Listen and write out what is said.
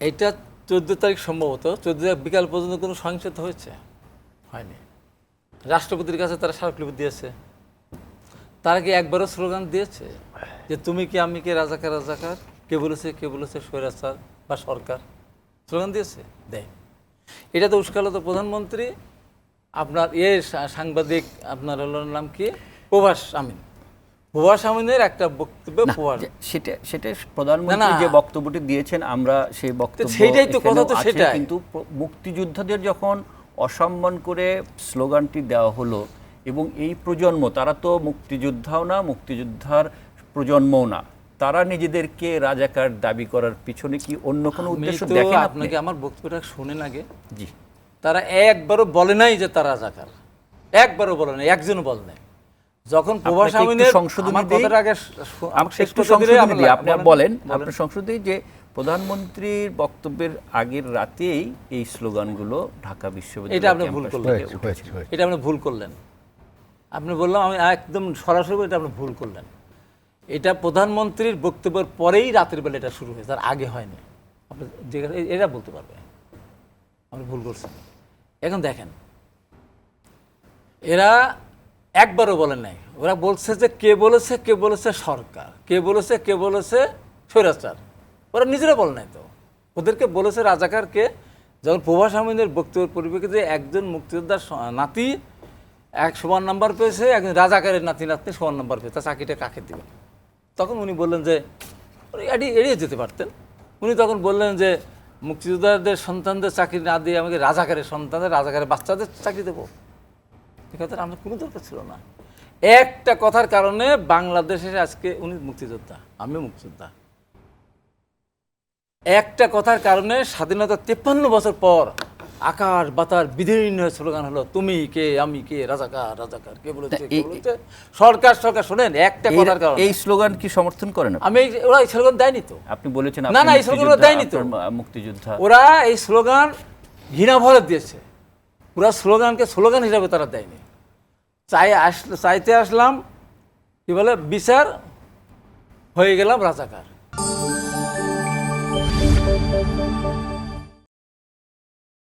এইটা চোদ্দ তারিখ সম্ভবত, চোদ্দ তারিখ বিকাল পর্যন্ত কোনো সহিংসত হয়েছে? হয়নি। রাষ্ট্রপতির কাছে তারা স্মারকলিপি দিয়েছে। তারা কি একবারও স্লোগান দিয়েছে যে, তুমি কি, আমি কি, রাজাকার রাজাকার? কে বলেছে কে বলেছে, স্বৈরাচার বা সরকার? স্লোগান দিয়েছে? দেয়। এটা তো উস্কালো তো প্রধানমন্ত্রী, আপনার এ সাংবাদিক, আপনার হলো নাম কি? প্রভাস আমিন। প্রভাস আমিনের একটা বক্তব্য সেটা সেটা প্রধানমন্ত্রী যে বক্তব্যটি দিয়েছেন আমরা সেই বক্তব্য সেইটাই তো কথা তো সেটাই। কিন্তু মুক্তিযোদ্ধাদের যখন অসম্মান করে স্লোগানটি দেওয়া হলো এবং এই প্রজন্ম তারা তো মুক্তিযোদ্ধাও না মুক্তিযোদ্ধার প্রজন্মও না তারা নিজেদেরকে রাজাকার দাবি করার পিছনে কি অন্য কোনো উদ্দেশ্য তো দেখেন আপনাকে আমার বক্তব্যটা শুনেন আগে। জি। তারা একবারও বলে নাই যে তারা রাজাকার। একবারও বলে নাই একজনও বলে নাই। যখন প্রভাস আমিনের সংশোধনী কথাটা আগে আমাকে একটু সংশোধনী দিই আপনি বলেন আপনার সংশোধনী যে প্রধানমন্ত্রীর বক্তব্যের আগের রাতেই এই স্লোগানগুলো ঢাকা বিশ্ববিদ্যালয় এটা আপনি ভুল করলেন। এটা আপনি ভুল করলেন। আপনি বললাম আমি একদম সরাসরি এটা আপনি ভুল করলেন। এটা প্রধানমন্ত্রীর বক্তব্যের পরেই রাতের বেলা এটা শুরু হয়েছে তার আগে হয়নি। আপনি যেখানে এরা বলতে পারবে। আপনি ভুল করছেন। এখন দেখেন এরা একবারও বলে নাই। ওরা বলছে যে কে বলেছে কে বলেছে সরকার, কে বলেছে কে বলেছে স্বৈরাচার। ওরা নিজেরা বলে নাই তো। ওদেরকে বলেছে রাজাকার কে যখন প্রভাস আহমেদের বক্তব্যের পরিপ্রেক্ষিতে একজন মুক্তিযোদ্ধার নাতি এক সমান নাম্বার পেয়েছে, একজন রাজাকারের নাতি নাতনি সমান নাম্বার পেয়েছে, তার চাকরিটা কাকে দিবে? তখন উনি বললেন যে এড়িয়ে এড়িয়ে যেতে পারতেন। উনি তখন বললেন যে, মুক্তিযোদ্ধাদের সন্তানদের চাকরি না দিয়ে আমাকে রাজাকারের সন্তানদের, রাজাকারের বাচ্চাদের চাকরি দেবো। এ কথাটা আমার কোনো দরকার ছিল না। একটা কথার কারণে বাংলাদেশে আজকে উনি মুক্তিযোদ্ধা আমিও মুক্তিযোদ্ধা। একটা কথার কারণে স্বাধীনতা তেপ্পান্ন বছর পর আকাশ বাতার বিদীর্ণ হয়ে স্লোগান হলো তুমি কে আমি কে রাজাকার রাজাকার কে বলেছে সরকার সরকার শোনেন একটা কথার কারণে। এই স্লোগান কি সমর্থন করেন? আমি ওরা এই স্লোগান দেয়নি তো। আপনি বলেছেন না, না, এই স্লোগান দেয়নি তো। মুক্তিযোদ্ধা। ওরা এই স্লোগান ঘৃণা ভরে দিয়েছে। ওরা স্লোগানকে স্লোগান হিসাবে তারা দেয়নি। চাই আস, চাইতে আসলাম, কী বলে, বিচার হয়ে গেলাম রাজাকার।